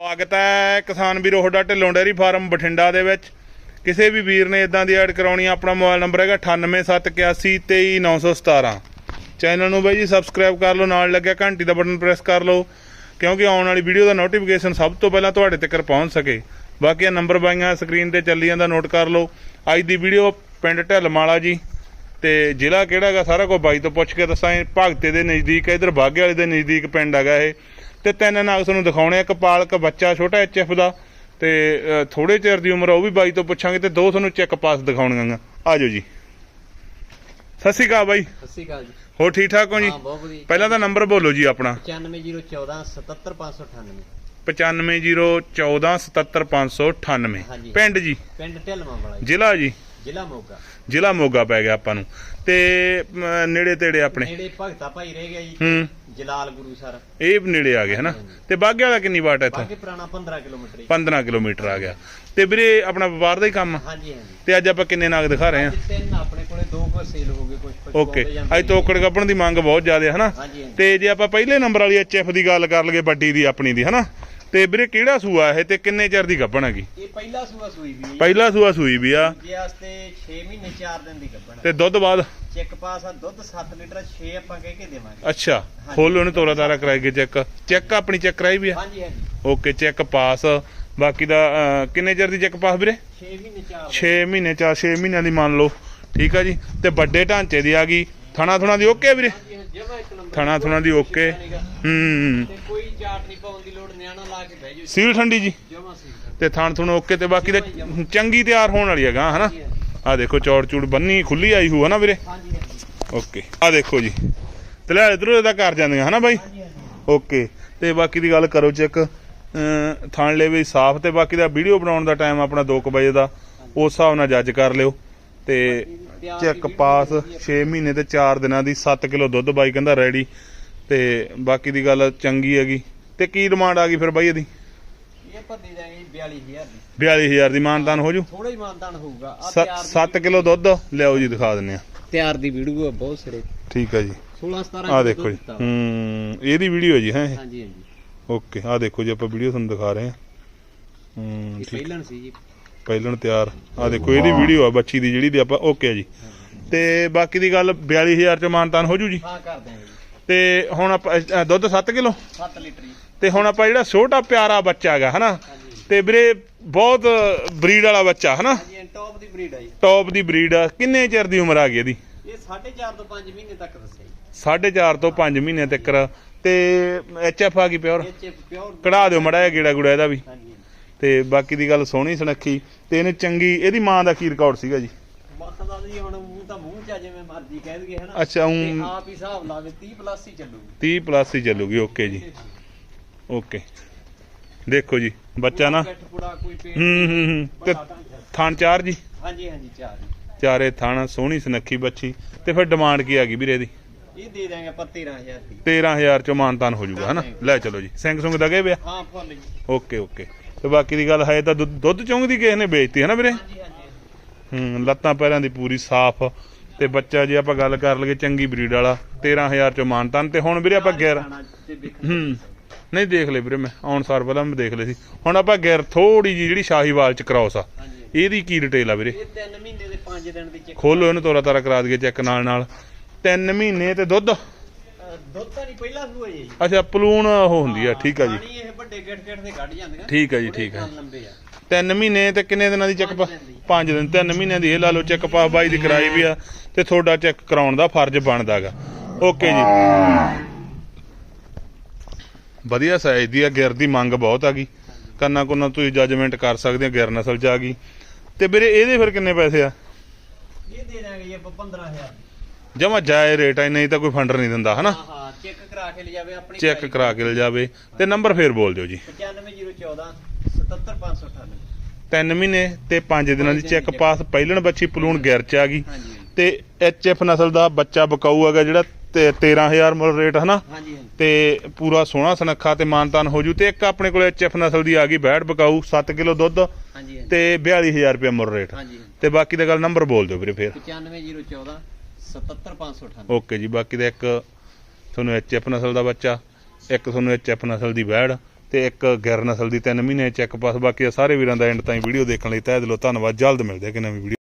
ਸਵਾਗਤ ਹੈ ਕਿਸਾਨ ਵੀਰੋ ਹੋਡਾ ਢਿੱਲੋਂ ਡੇਅਰੀ ਫਾਰਮ ਬਠਿੰਡਾ ਦੇ ਵਿੱਚ। ਕਿਸੇ ਵੀ ਵੀਰ ਨੇ ਇਦਾਂ ਦੀ ਐਡ ਕਰਾਉਣੀ ਆ ਆਪਣਾ ਮੋਬਾਈਲ ਨੰਬਰ ਹੈਗਾ 9871823917 ਚੈਨਲ ਨੂੰ ਬਾਈ ਜੀ ਸਬਸਕ੍ਰਾਈਬ ਕਰ ਲਓ, ਨਾਲ ਲੱਗਿਆ ਘੰਟੀ ਦਾ ਬਟਨ ਪ੍ਰੈਸ ਕਰ ਲਓ, ਕਿਉਂਕਿ ਆਉਣ ਵਾਲੀ ਵੀਡੀਓ ਦਾ ਨੋਟੀਫਿਕੇਸ਼ਨ ਸਭ ਤੋਂ ਪਹਿਲਾਂ ਤੁਹਾਡੇ ਤੱਕ ਪਹੁੰਚ ਸਕੇ। ਬਾਕੀ ਇਹ ਨੰਬਰ ਬਾਈਆਂ ਸਕਰੀਨ ਤੇ ਚੱਲੀ ਜਾਂਦਾ ਨੋਟ ਕਰ ਲਓ। ਅੱਜ ਦੀ ਵੀਡੀਓ ਪਿੰਡ ਢਿੱਲਮਾਲਾ ਜੀ, ਤੇ ਜ਼ਿਲ੍ਹਾ ਕਿਹੜਾ ਹੈਗਾ, ਸਾਰਾ ਕੁਝ ਬਾਈ ਤੋਂ ਪੁੱਛ ਕੇ ਦੱਸਾਂ ਇਹ ਭਗਤੇ ਦੇ ਨਜ਼ਦੀਕ ਹੈ ਇਧਰ ਬਾਗੇ ਵਾਲੇ ਦੇ ਨਜ਼ਦੀਕ ਪਿੰਡ ਹੈਗਾ ਇਹ। ਤੇ ਤਿੰਨ ਨਾਗ ਤੁਹਾਨੂੰ ਦਿਖਾਉਣੇ ਇੱਕ ਪਾਲਕ ਬੱਚਾ ਛੋਟਾ ਐਚਐਫ ਦਾ ਤੇ ਥੋੜੇ ਚਿਰ ਦੀ ਉਮਰ ਉਹ ਵੀ ਬਾਈ ਤੋਂ ਪੁੱਛਾਂਗੇ ਤੇ ਦੋ ਤੁਹਾਨੂੰ ਚੈੱਕ ਪਾਸ ਦਿਖਾਉਣੀਆਂ ਆ ਜਾਓ ਜੀ। ਸਤਿ ਸ਼੍ਰੀ ਅਕਾਲ ਬਾਈ। ਸਤਿ ਸ਼੍ਰੀ ਅਕਾਲ ਜੀ। ਹੋਰ ਠੀਕ ਠਾਕ ਹੋ ਜੀ? ਹਾਂ ਬਹੁਤ ਵਧੀਆ। ਪਹਿਲਾਂ ਤਾਂ ਨੰਬਰ ਬੋਲੋ ਜੀ ਆਪਣਾ। 95014 77598 9501477598 ਹਾਂਜੀ। ਪਿੰਡ ਜੀ। ਪਿੰਡ ਢਿਲਵਾਂ ਵਾਲਾ ਜ਼ਿਲ੍ਹਾ ਜੀ। ਜ਼ਿਲ੍ਹਾ ਮੋਗਾ। ਜ਼ਿਲ੍ਹਾ ਮੋਗਾ ਪੈ ਗਿਆ ਆਪਾਂ ਨੂੰ। ਤੇ ਨੇੜੇ ਤੇੜੇ ਆਪਣੇ। ਨੇੜੇ ਭਗਤਾ ਭਾਈ ਰਹਿ ਗਿਆ ਜੀ। ਹੂੰ। ਜਲਾਲ ਗੁਰੂ ਸਰ। ਇਹ ਨੇੜੇ ਆ ਗਏ ਹਨਾ? ਤੇ ਬਾਗੇ ਵਾਲਾ ਕਿੰਨੀ ਵਾਟ ਹੈ ਇੱਥੋਂ? ਬਾਕੀ ਪੁਰਾਣਾ 15 ਕਿਲੋਮੀਟਰ ਜੀ 15 ਕਿਲੋਮੀਟਰ ਆ ਗਿਆ। ਤੇ ਵੀਰੇ ਆਪਣਾ ਵਪਾਰ ਦਾ ਹੀ ਕੰਮ ਆ? ਹਾਂਜੀ ਹਾਂਜੀ। ਤੇ ਅੱਜ ਆਪਾਂ ਕਿੰਨੇ ਨਾਗ ਦਿਖਾ ਰਹੇ ਅੱਜ ਤਿੰਨ ਆਪਣੇ ਕੋਲੇ ਦੋ ਕੁ ਸੇਲ ਹੋ ਗਏ ਕੁਝ ਓਕੇ। ਅੱਜ ਤੋਕੜ ਗੱਪਣ ਦੀ ਮੰਗ ਬਹੁਤ ਜ਼ਿਆਦਾ ਹੈ ਹਨਾ? ਹਾਂਜੀ ਹਾਂਜੀ। ਤੇ ਜੇ ਆਪਾਂ ਪਹਿਲੇ ਨੰਬਰ ਵਾਲੀ ਐਚਐਫ ਦੀ ਗੱਲ ਕਰ ਲਈਏ ਵੱਡੀ ਦੀ ਆਪਣੀ ਦੀ ਹਨਾ? ਤੇ ਵੀਰੇ ਕਿਹੜਾ ਸੂਆ ਇਹ ਤੇ ਕਿੰਨੇ ਚਿਰ ਦੀ ਗੱਪਣ ਹੈਗੀ? ਇਹ ਪਹਿਲਾ ਸੂਆ ਸੂਈ ਵੀ ਹੈ ਜੀ। ਪਹਿਲਾ ਸੂਆ ਸੂਈ ਵੀ ਆ। ਦੂਜੇ ਵਾਸਤੇ 6 ਮਹੀਨੇ 4 ਦਿਨ ਦੀ ਗੱਭਣ ਤੇ ਦੁੱਧ ਬਾਅਦ? ਚੈੱਕ ਪਾਸ ਆ ਦੁੱਧ 7 ਲੀਟਰ 6 ਆਪਾਂ ਕਹਿ ਕੇ ਦੇਵਾਂਗੇ। ਅੱਛਾ ਫੁੱਲ ਉਹਨੇ ਤੋਰਾ ਤਾਰਾ ਕਰਾਈ ਕੇ ਚੈੱਕ। ਚੈੱਕ ਆਪਣੀ ਚੈੱਕ ਕਰਾਈ ਵੀ ਆ? ਹਾਂਜੀ ਹਾਂਜੀ। Okay check pass. ਬਾਕੀ ਦਾ ਅਹ, ਕਿੰਨੇ ਚਿਰ ਦੀ ਚੈੱਕ ਪਾਸ ਵੀਰੇ? 6 ਮਹੀਨੇ 4 6 ਮਹੀਨੇ ਚਾ 6 ਮਹੀਨਿਆਂ ਦੀ ਮੰਨ ਲਓ। ਠੀਕ ਆ ਜੀ? ਤੇ ਵੱਡੇ ਢਾਂਚੇ ਦੀ ਆ ਗਈ। ਥਣਾ ਥੁਣਾ ਦੀ ਓਕੇ ਵੀਰੇ? ਜਮਾ ਇੱਕ ਨੰਬਰ ਥਣਾ ਥੁਣਾ ਦੀ ਓਕੇ। ਹੂੰ ਤੇ ਕੋਈ ਚਾਟ ਨਹੀਂ ਪਾਉਣ ਦੀ ਲੋੜ ਨਿਆਣਾ ਲਾ ਕੇ ਬਹਿ ਜਾਓ ਸੀਲ ਠੰਡੀ ਜੀ? ਜਮਾ ਸੀ ਤੇ ਥਣ ਥੁਣ ਓਕੇ ਤੇ ਬਾਕੀ ਤਾਂ ਚੰਗੀ ਤਿਆਰ ਹੋਣ ਵਾਲੀ ਹੈਗਾ ਹਨਾ? ਆ ਦੇਖੋ ਚੌੜ ਚੂੜ ਬੰਨੀ ਖੁੱਲੀ ਆਈ ਹੋ ਹਨਾ ਵੀਰੇ? ਹਾਂਜੀ ਹਾਂਜੀ ਓਕੇ। ਆ ਦੇਖੋ ਜੀ। ਤੇ ਲੈ ਇਧਰੋਂ ਇਹਦਾ ਕਰ ਜਾਂਦੀਆਂ ਹਨਾ ਬਾਈ? ਓਕੇ। ਤੇ ਬਾਕੀ ਦੀ ਗੱਲ ਕਰੋ ਚੈੱਕ ਥਣ ਲੈ ਵੀ ਸਾਫ਼ ਤੇ ਬਾਕੀ ਦਾ ਵੀਡੀਓ ਬਣਾਉਣ ਦਾ ਟਾਈਮ ਆਪਣਾ 2 ਵਜੇ ਦਾ ਉਸ ਹਿਸਾਬ ਨਾਲ ਜੱਜ ਕਰ ਲਿਓ। ਤੇ ਚੈੱਕ ਪਾਸ 6 ਮਹੀਨੇ ਤੇ 4 ਦਿਨਾਂ ਦੀ 7 ਕਿਲੋ ਦੁੱਧ ਬਾਈ ਕਹਿੰਦਾ ਰੈਡੀ ਤੇ ਬਾਕੀ ਦੀ ਗੱਲ ਚੰਗੀ ਹੈਗੀ। ਤੇ ਕੀ ਡਿਮਾਂਡ ਆ ਗਈ ਫਿਰ ਬਾਈ ਇਹਦੀ? ਇਹ ਆਪਾਂ ਦੇ ਦਾਂਗੇ ਜੀ 42000 ਦੀ। 42000 ਦੀ ਮਾਨਤਾਨ ਹੋ ਜੂ? ਥੋੜਾ ਹੀ ਮਾਨਦਾਨ ਹੋਊਗਾ। ਆ ਤਿਆਰ 7 ਕਿਲੋ ਦੁੱਧ ਲਿਆਓ ਜੀ ਦਿਖਾ ਦਿੰਨੇ ਆ। ਤਿਆਰ ਦੀ ਵੀਡੀਓ ਆ ਬਹੁਤ ਸਿਰੇ। ਠੀਕ ਹੈ ਜੀ। 16 17 ਆ ਦੇਖੋ ਜੀ। ਹੂੰ ਇਹਦੀ ਵੀਡੀਓ ਜੀ ਹੈ ਹਾਂਜੀ ਹਾਂਜੀ। ਓਕੇ ਆ ਦੇਖੋ ਜੀ ਆਪਾਂ ਵੀਡੀਓ ਤੁਹਾਨੂੰ ਦਿਖਾ ਰਹੇ ਹਾਂ। ਹੂੰ ਠੀਕ। ਸੀ ਜੀ। ਤਿਆਰ। ਆ ਦੇਖੋ ਇਹਦੀ ਵੀਡੀਓ ਆ ਬੱਚੀ ਦੀ ਜਿਹੜੀ ਦੀ ਆਪਾਂ ਓਕੇ ਜੀ। ਤੇ ਬਾਕੀ ਦੀ ਗੱਲ 42000 ਚ ਮਾਨਤਾਨ ਹੋ ਜੂ ਜੀ? ਹਾਂ ਕਰ ਦਾਂਗੇ ਜੀ। ਤੇ ਹੁਣ ਆਪਾਂ ਦੁੱਧ 7 ਕਿਲੋ? 7 ਲੀਟਰ ਜੀ। ਤੇ ਹੁਣ ਆਪਾਂ ਜਿਹੜਾ ਛੋਟਾ ਪਿਆਰਾ ਬੱਚਾ ਹੈਗਾ ਹਨਾ? ਤੇ ਵੀਰੇ ਬਹੁਤ ਬਰੀਡ ਵਾਲਾ ਬੱਚਾ ਹਨਾ? ਬਰੀਡ ਆ ਜੀ। ਟੌਪ ਦੀ ਬਰੀਡ ਆ। ਕਿੰਨੇ ਚਿਰ ਦੀ ਉਮਰ ਆ ਗਈ ਇਹਦੀ? ਇਹ 4.5 ਤੋਂ 5 ਮਹੀਨੇ ਤੱਕ ਦੱਸਿਆ ਜੀ। 4.5 ਤੋਂ 5 ਮਹੀਨੇ ਤੱਕ। ਤੇ ਐਚਐਫ ਆ ਗਈ ਪਿਓਰ ਇਹ ਕਢਾ ਦਿਓ ਮੜਾ ਗੇੜਾ ਗੁੜਾ ਇਹਦਾ ਵੀ। ਹਾਂਜੀ ਤੇ ਬਾਕੀ ਦੀ ਗੱਲ ਸੋਹਣੀ ਸੁਨੱਖੀ। ਤੇ ਇਹਨੇ ਚੰਗੀ ਇਹਦੀ ਮਾਂ ਦਾ ਕੀ ਰਿਕਾਰਡ ਸੀਗਾ ਜੀ? ਮਖਦਾ ਜੀ ਹੁਣ ਮੂੰਹ ਤਾਂ ਮੂੰਹ ਚ ਆ ਜਿਵੇਂ ਮਰਜ਼ੀ ਕਹਿ ਦਈਏ ਹਨਾ। ਅੱਛਾ ਤੇ ਉਂ ਆਪ ਹੀ ਹਿਸਾਬ ਲਾਵੇ 30 ਪਲੱਸ ਹੀ ਚੱਲੂਗੀ। 30 ਪਲੱਸ ਹੀ ਚੱਲੂਗੀ ਓਕੇ ਜੀ। ਓਕੇ ਦੇਖੋ ਜੀ ਬੱਚਾ ਨਾ। ਹੂੰ ਹੂੰ ਹੂੰ। ਤੇ। ਥਣ ਚਾਰ ਜੀ। ਹਾਂਜੀ ਹਾਂਜੀ ਚਾਰ ਥਣ ਸੋਹਣੀ ਸੁਨੱਖੀ ਬੱਚੀ। ਤੇ ਫਿਰ ਡਿਮਾਂਡ ਕੀ ਆ ਗਈ ਵੀਰੇ ਦੀ ਇਹ ਦੇ ਦਾਂਗੇ ਆਪਾਂ 13000 ਦੀ। 13000 ਚੋਂ ਮਾਨਤਾਨ ਹੋ ਜਾਊਗਾ ਹਨਾ? ਲੈ ਚਲੋ ਜੀ ਸਿੰਘ ਸੁੰਗ ਦਗੇ ਪਿਆ? ਹਾਂ ਫੁੱਲ ਜੀ। Okay okay. ਤੇ ਬਾਕੀ ਦੀ ਗੱਲ ਹੈ ਤਾਂ ਦੁੱਧ ਦੁੱਧ ਚੁੰਗਦੀ ਕਿਸੇ ਨੇ ਵੇਚਤੀ ਹੈ ਨਾ ਵੀਰੇ? ਹਾਂਜੀ ਹਾਂਜੀ ਹੂੰ ਲੱਤਾਂ ਪੈਰਾਂ ਦੀ ਪੂਰੀ ਸਾਫ਼। ਤੇ ਬੱਚਾ ਜੇ ਆਪਾਂ ਗੱਲ ਕਰ ਲਈਏ ਚੰਗੀ ਬਰੀਡ ਵਾਲਾ 13000 ਚੋਂ ਮਾਨਤਾਨ। ਤੇ ਹੁਣ ਵੀਰੇ ਆਪਾਂ ਗੈਰ ਖਾਣਾ ਤੇ ਵਿਕ- ਹੂੰ। ਨਹੀਂ ਦੇਖ ਲੈ ਵੀਰੇ ਮੈਂ ਆਉਣ ਸਾਰ ਪਹਿਲਾਂ ਮੈਂ ਦੇਖ ਲਈ ਸੀ। ਹੁਣ ਆਪਾਂ ਗੈਰ ਥੋੜੀ ਜੀ ਜਿਹੜੀ ਸ਼ਾਹੀਵਾਲ ਚ ਕ੍ਰਾਸ ਆ। ਹਾਂਜੀ। ਇਹਦੀ ਕੀ ਡਿਟੇਲ ਆ ਵੀਰੇ? ਇਹ 3 ਮਹੀਨੇ ਦੇ 5 ਦਿਨ ਦੀ ਚੈੱਕ ਖੋਲੋ ਇਹਨੂੰ ਤੋਰਾ ਤਾਰਾ ਕਰਾ ਦਈਏ ਚੈੱਕ ਨਾਲ ਨਾਲ। 3 ਮਹੀਨੇ ਤੇ ਦੁੱਧ? ਦੁੱਧ ਤਾਂ ਨਹੀਂ ਪਹਿਲਾਂ ਹੋਈ ਜੀ। ਅੱਛਾ ਪਲੂਣ ਉਹ ਹੁੰਦੀ ਆ ਠੀਕ ਆ ਜੀ। ਪਾਣੀ ਇਹ ਵੱਡੇ ਗੇਟ ਗੇਟ ਦੇ ਕੱਢ ਜਾਂਦੀਆਂ ਠੀਕ ਆ ਜੀ ਠੀਕ ਆ ਲੰਬੇ ਆ। 3 ਮਹੀਨੇ ਤੇ ਕਿੰਨੇ ਦਿਨਾਂ ਦੀ ਚੈੱਕ ਪਾ ਪੰਜ ਦਿਨ ਦੀ। 5 ਦਿਨ 3 ਮਹੀਨਿਆਂ ਦੀ ਇਹ ਲਾ ਲਓ ਚੈੱਕ ਪਾ ਬਾਈ ਦੀ ਕਰਾਈ ਵੀ ਆ ਤੇ ਤੁਹਾਡਾ ਚੈੱਕ ਕਰਾਉਣ ਦਾ ਫਰਜ਼ ਬਣਦਾਗਾ ਓਕੇ ਜੀ। ਵਧੀਆ ਸਾਈਜ਼ ਦੀ ਆ ਗਿਰ ਦੀ ਮੰਗ ਬਹੁਤ ਆ ਗਈ। ਕੰਨਾ ਕੁੰਨਾ ਤੁਸੀਂ ਜੱਜਮੈਂਟ ਕਰ ਸਕਦੇ ਆ ਗਿਰ ਨਸਲ ਚ ਆ ਗਈ। ਤੇ ਵੀਰੇ ਇਹਦੇ ਫਿਰ ਕਿੰਨੇ ਪੈਸੇ ਆ? ਇਹ ਦੇ ਦਾਂਗੇ ਜੀ ਆਪਾਂ 15000 ਜਮਾ ਜਾਏ ਰੇਟ ਆ ਨਹੀਂ ਤਾਂ ਕੋਈ ਫੰਡਰ ਨਹੀਂ ਦਿੰਦਾ ਹਨਾ? ਹਾਂ ਹਾਂ ਚੈੱਕ ਕਰਾ ਕੇ ਲਿਜਾਵੇ ਆਪਣੀ ਚੈੱਕ ਕਰਾ ਕੇ ਲੈ ਜਾਵੇ। ਤੇ ਨੰਬਰ ਫੇਰ ਬੋਲ ਦਿਓ ਜੀ। 95014 77598 3 ਮਹੀਨੇ ਤੇ 5 ਦਿਨਾਂ ਦੀ ਚੈੱਕ ਪਾਸ ਪਹਿਲਣ ਬੱਚੀ ਪਲੂਣ ਗਿਰ ਚ ਆ ਗਈ। ਤੇ ਐਚਐਫ ਨਸਲ ਦਾ ਬੱਚਾ ਬਕਾਊ ਹੈਗਾ ਜਿਹੜਾ ਤੇ 13000 ਮੁੱਲ ਰੇਟ ਹਨਾ? ਹਾਂਜੀ ਹਾਂਜੀ। ਤੇ ਪੂਰਾ ਸੋਹਣਾ ਸੁਨੱਖਾ ਤੇ ਮਾਨਤਾਨ ਹੋ ਜੂ ਤੇ ਇੱਕ ਆਪਣੇ ਕੋਲ ਐਚਐਫ ਨਸਲ ਦੀ ਆ ਗਈ ਬੈੜ ਬਕਾਊ 7 ਕਿਲੋ ਦੁੱਧ ਹਾਂਜੀ ਤੇ 42000 ਰੁਪਏ ਮੁੱਲ ਰੇਟ ਹਾਂਜੀ ਤੇ ਬਾਕੀ ਦਾ ਗੱਲ ਨੰਬਰ ਬੋਲ ਦਿਓ ਵੀਰੇ ਫੇਰ। 95014 77598 ਓਕੇ ਜੀ ਬਾਕੀ ਦਾ ਇੱਕ ਤੁਹਾਨੂੰ ਐਚਐਫ ਨਸਲ ਦਾ ਬੱਚਾ ਇੱਕ ਤੁਹਾਨੂੰ ਐਚਐਫ ਨਸਲ ਦੀ ਬੈੜ ਤੇ ਇੱਕ ਗਿਰ ਨਸਲ ਦੀ 3 ਮਹੀਨੇ ਚੈੱਕ ਪਾਸ ਬਾਕੀ ਸਾਰੇ ਵੀਰਾਂ ਦਾ ਐਂਡ ਤਾਈਂ ਵੀਡੀਓ ਦੇਖਣ ਲਈ ਤਹਿ ਦਿਲੋਂ ਧੰਨਵਾਦ ਜਲਦ ਮਿਲਦੇ ਕਿ ਨਵੀਂ ਵੀਡੀਓ